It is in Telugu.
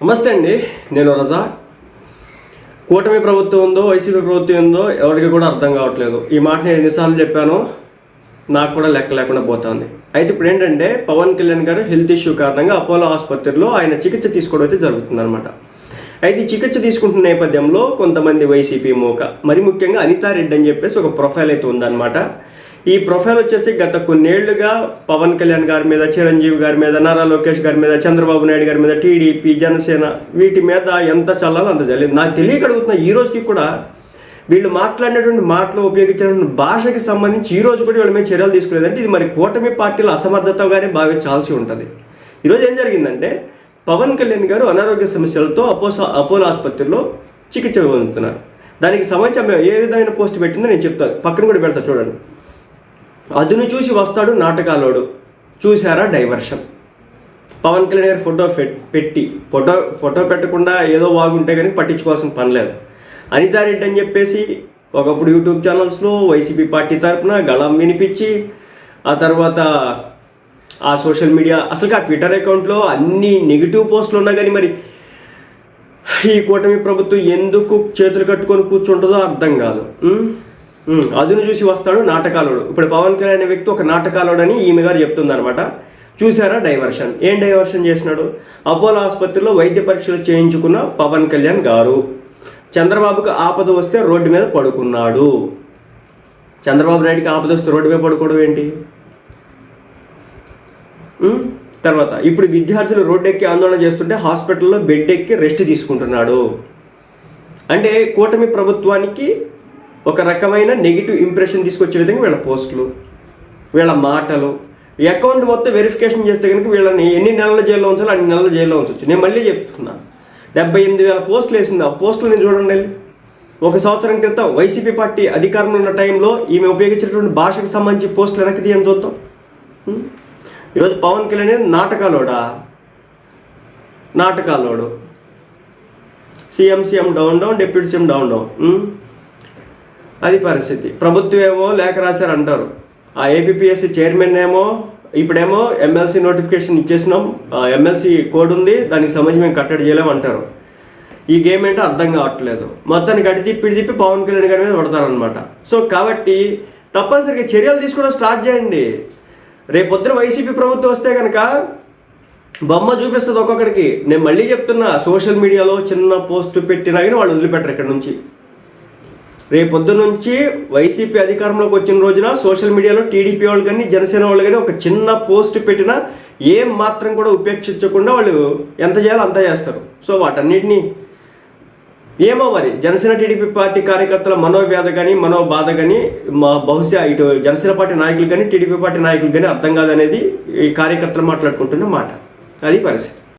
నమస్తే అండి నేను రజా. కూటమి ప్రభుత్వం ఉందో వైసీపీ ప్రభుత్వం ఉందో ఎవరికి కూడా అర్థం కావట్లేదు. ఈ మాట నేను ఎన్నిసార్లు చెప్పాను నాకు కూడా లెక్క లేకుండా పోతుంది. అయితే ఇప్పుడు ఏంటంటే పవన్ కళ్యాణ్ గారు హెల్త్ ఇష్యూ కారణంగా అపోలో ఆసుపత్రిలో ఆయన చికిత్స తీసుకోవడం అయితే జరుగుతుందన్నమాట. అయితే చికిత్స తీసుకుంటున్న నేపథ్యంలో కొంతమంది వైసీపీ మోక మరి ముఖ్యంగా అనితారెడ్డి అని చెప్పేసి ఒక ప్రొఫైల్ అయితే ఉందన్నమాట. ఈ ప్రొఫైల్ వచ్చేసి గత కొన్నేళ్ళుగా పవన్ కళ్యాణ్ గారి మీద చిరంజీవి గారి మీద నారా లోకేష్ గారి మీద చంద్రబాబు నాయుడు గారి మీద టీడీపీ జనసేన వీటి మీద ఎంత చల్లాలో అంత చల్లేదు. నాకు తెలియక అడుగుతున్న ఈ రోజుకి కూడా వీళ్ళు మాట్లాడినటువంటి మాటలు ఉపయోగించినటువంటి భాషకి సంబంధించి ఈ రోజు కూడా వీళ్ళ మీద చర్యలు తీసుకోలేదంటే ఇది మరి కూటమి పార్టీల అసమర్థతగానే భావించాల్సి ఉంటుంది. ఈరోజు ఏం జరిగిందంటే పవన్ కళ్యాణ్ గారు అనారోగ్య సమస్యలతో అపోస అపోలో ఆసుపత్రిలో చికిత్స పొందుతున్నారు. దానికి సంబంధించి ఏ విధమైన పోస్ట్ పెట్టిందో నేను చెప్తాను పక్కన కూడా పెడతా చూడండి. అదును చూసి వస్తాడు నాటకాలోడు. చూసారా డైవర్షన్? పవన్ కళ్యాణ్ గారి ఫోటో పెట్టి ఫోటో ఫోటో పెట్టకుండా ఏదో బాగుంటే కానీ పట్టించుకోవాల్సిన పని లేదు. అనితారెడ్డి అని చెప్పేసి ఒకప్పుడు యూట్యూబ్ ఛానల్స్లో వైసీపీ పార్టీ తరఫున గళం వినిపించి ఆ తర్వాత ఆ సోషల్ మీడియా అసలు ఆ ట్విట్టర్ అకౌంట్లో అన్ని నెగిటివ్ పోస్టులు ఉన్నా కానీ మరి ఈ కూటమి ప్రభుత్వం ఎందుకు చేతులు కట్టుకొని కూర్చుంటుందో అర్థం కాదు. అదును చూసి వస్తాడు నాటకాలుడు. ఇప్పుడు పవన్ కళ్యాణ్ అనే వ్యక్తి ఒక నాటకాలుడు అని ఈమె గారు చెప్తుందనమాట చూసారా డైవర్షన్? ఏం డైవర్షన్ చేసినాడు? అపోలో ఆసుపత్రిలో వైద్య పరీక్షలు చేయించుకున్న పవన్ కళ్యాణ్ గారు. చంద్రబాబుకు ఆపద వస్తే రోడ్డు మీద పడుకున్నాడు. చంద్రబాబు నాయుడికి ఆపద వస్తే రోడ్డు మీద పడుకోవడం ఏంటి? తర్వాత ఇప్పుడు విద్యార్థులు రోడ్డు ఎక్కి ఆందోళన చేస్తుంటే హాస్పిటల్లో బెడ్ ఎక్కి రెస్ట్ తీసుకుంటున్నాడు. అంటే కూటమి ప్రభుత్వానికి ఒక రకమైన నెగిటివ్ ఇంప్రెషన్ తీసుకొచ్చే విధంగా వీళ్ళ పోస్టులు వీళ్ళ మాటలు ఈ అకౌంట్ మొత్తం వెరిఫికేషన్ చేస్తే కనుక వీళ్ళని ఎన్ని నెలల జైల్లో ఉంచాలో అన్ని నెలల జైల్లో ఉంచవచ్చు నేను మళ్ళీ చెప్తున్నా డెబ్బై ఎనిమిది వేల పోస్టులు వేసింది. ఆ పోస్టులు నేను చూడండి. వెళ్ళి. ఒక సంవత్సరం క్రితం వైసీపీ పార్టీ అధికారంలో ఉన్న టైంలో ఈమె ఉపయోగించినటువంటి భాషకు సంబంధించి పోస్టులు వెనక్కి తీయని చూద్దాం. ఈరోజు పవన్ కళ్యాణ్ అనేది నాటకాలోడా? నాటకాలోడు CM CM down down deputy CM down down. అది పరిస్థితి. ప్రభుత్వం ఏమో లేఖ రాశారు అంటారు. ఆ ఏపీఎస్సి చైర్మన్ ఏమో ఇప్పుడేమో ఎమ్మెల్సీ నోటిఫికేషన్ ఇచ్చేసినాం. ఎమ్మెల్సీ కోడ్ ఉంది దానికి సంబంధించి మేము కట్టడి చేయలేమంటారు ఈ గేమ్ ఏంటో అర్థం కావట్లేదు. మొత్తాన్ని గడి తిప్పి తిప్పి పవన్ కళ్యాణ్ గారి మీద పడతారనమాట సో కాబట్టి తప్పనిసరిగా చర్యలు తీసుకోవడం స్టార్ట్ చేయండి. రేపొద్దున వైసీపీ ప్రభుత్వం వస్తే కనుక బొమ్మ చూపిస్తుంది ఒక్కొక్కడికి. నేను మళ్ళీ చెప్తున్నా సోషల్ మీడియాలో చిన్న పోస్ట్ పెట్టినా కానీ వాళ్ళు వదిలిపెట్టరు ఇక్కడ నుంచి. రేపొద్దు నుంచి వైసీపీ అధికారంలోకి వచ్చిన రోజున సోషల్ మీడియాలో టీడీపీ వాళ్ళు కానీ జనసేన వాళ్ళు కానీ ఒక చిన్న పోస్ట్ పెట్టినా ఏం మాత్రం కూడా ఉపేక్షించకుండా వాళ్ళు ఎంత చేయాలో అంత చేస్తారు. సో వాటన్నిటినీ ఏమో మరి జనసేన టీడీపీ పార్టీ కార్యకర్తల మనోవ్యాధ కానీ మనోబాధ కానీ మా బహుశా ఇటు జనసేన పార్టీ నాయకులు కానీ టీడీపీ పార్టీ నాయకులు కానీ అర్థం కాదనేది ఈ కార్యకర్తలు మాట్లాడుకుంటున్న మాట. అది పరిస్థితి.